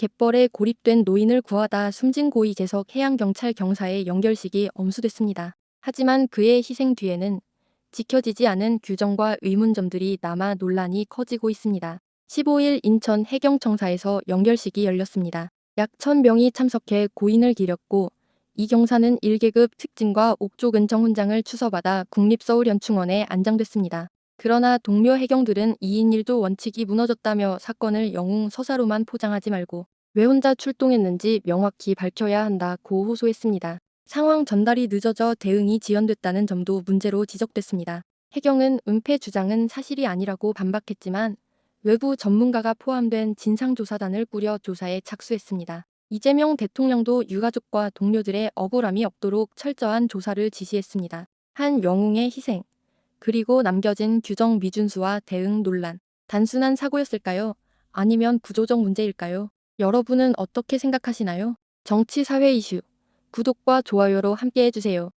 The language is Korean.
갯벌에 고립된 노인을 구하다 숨진 고 이재석 해양경찰 경사의 연결식이 엄수됐습니다. 하지만 그의 희생 뒤에는 지켜지지 않은 규정과 의문점들이 남아 논란이 커지고 있습니다. 15일 인천 해경청사에서 연결식이 열렸습니다. 약 1000명이 참석해 고인을 기렸고 이 경사는 1계급 특진과 옥조 근정 훈장을 추서받아 국립서울연충원에 안장됐습니다. 그러나 동료 해경들은 2인 1도 원칙이 무너졌다며 사건을 영웅 서사로만 포장하지 말고 왜 혼자 출동했는지 명확히 밝혀야 한다고 호소했습니다. 상황 전달이 늦어져 대응이 지연됐다는 점도 문제로 지적됐습니다. 해경은 은폐 주장은 사실이 아니라고 반박했지만 외부 전문가가 포함된 진상조사단을 꾸려 조사에 착수했습니다. 이재명 대통령도 유가족과 동료들의 억울함이 없도록 철저한 조사를 지시했습니다. 한 영웅의 희생, 그리고 남겨진 규정 미준수와 대응 논란. 단순한 사고였을까요? 아니면 구조적 문제일까요? 여러분은 어떻게 생각하시나요? 정치 사회 이슈. 구독과 좋아요로 함께 해주세요.